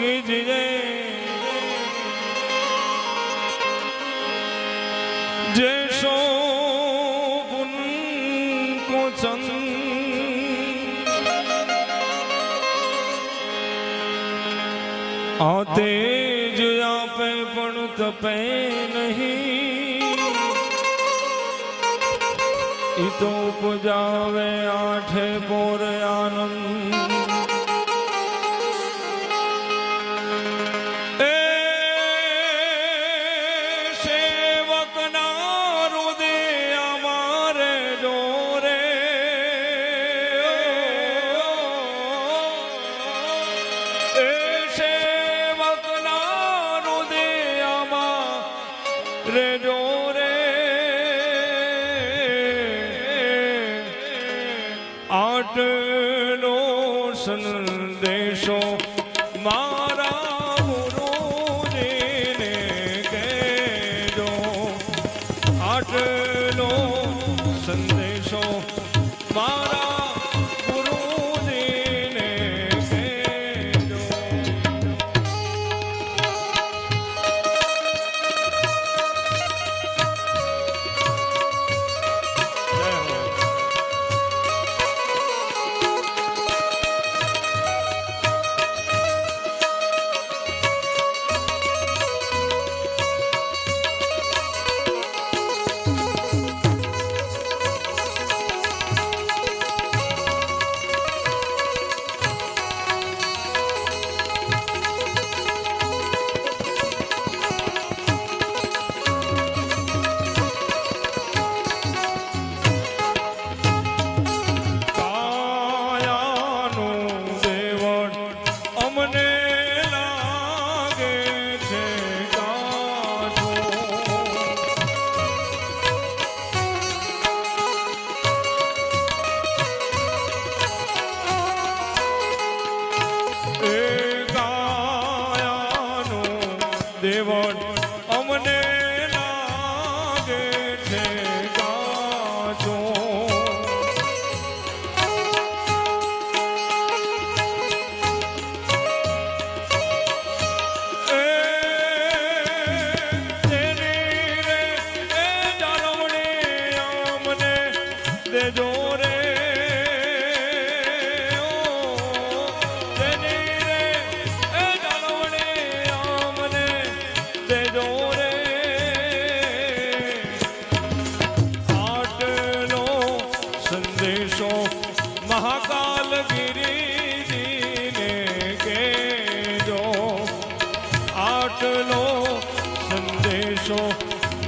કી જય જય શો ગુણ કો ચંદ આતે જ આપે પણ તપે નહીં ઈ તો ઉપજાવે આઠે પોર આનંદ અમારે જોરે આટલો સંદેશો મારા ગુરુજીને કહેજો. આટલો સંદેશો મારા એ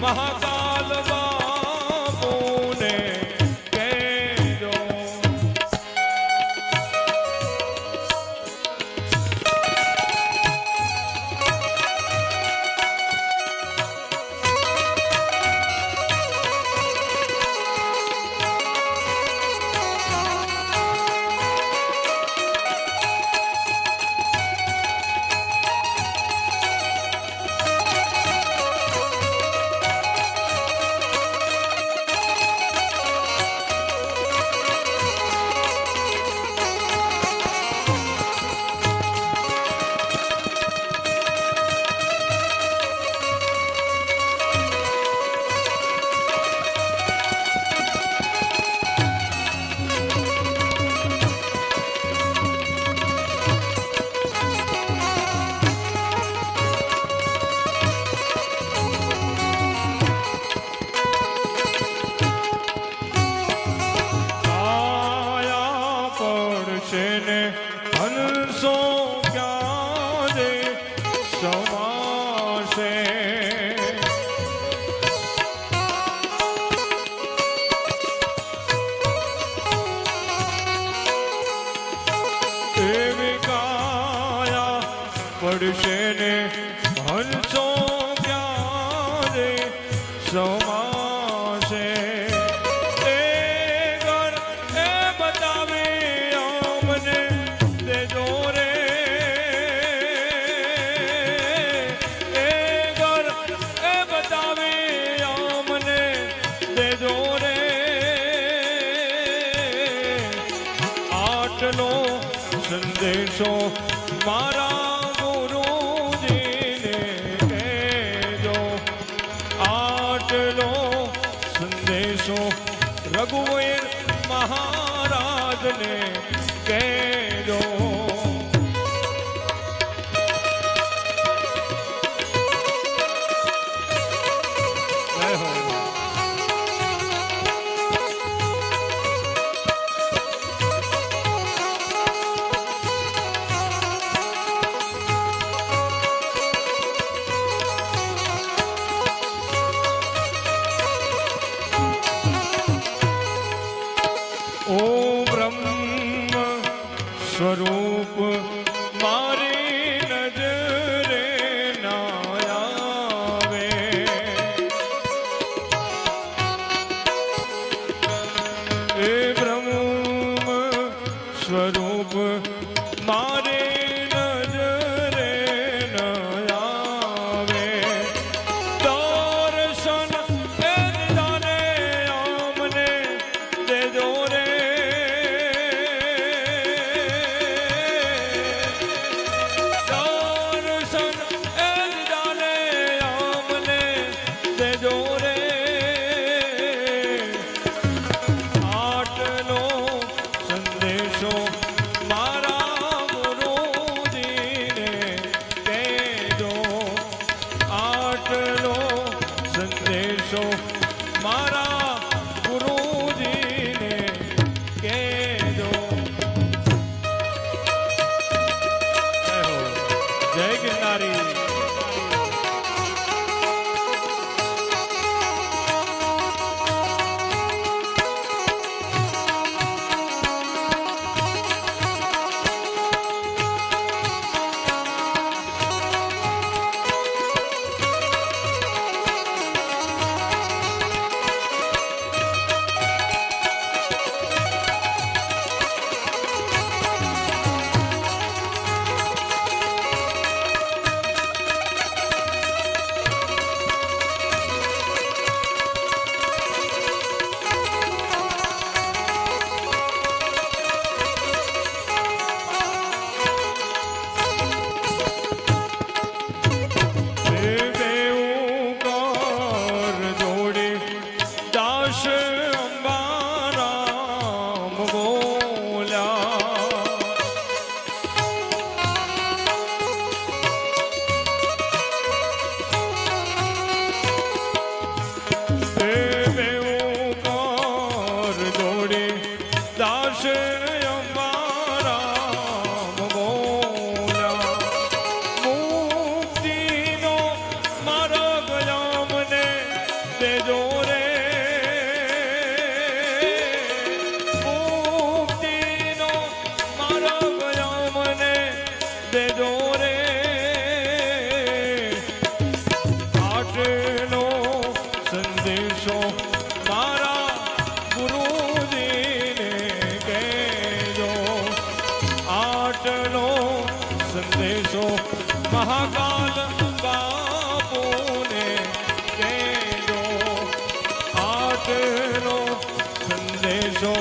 મહાકાલ ને હંસો ક્યારે? સમાશે એવી કાયા પડશે ને હંસો ક્યારે? સમાશે કહેશો રઘુવીર મહારાજને કહેજો સ્વરૂપ મારી નજરે આવે એ બ્રહ્મ સ્વરૂપ મારી ઉપદેશો મહાકાલ બાપુને કેજો. આટલો સંદેશો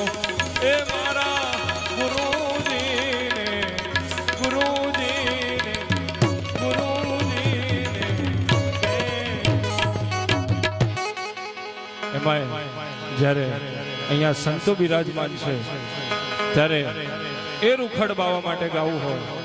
એ મારા ગુરુજીને ગુરુજીને ગુરુજીને એમાં જ્યારે અહીંયા સંતો બિરાજમાન છે, ત્યારે એ રૂખડ બાવા માટે ગાવું હોય.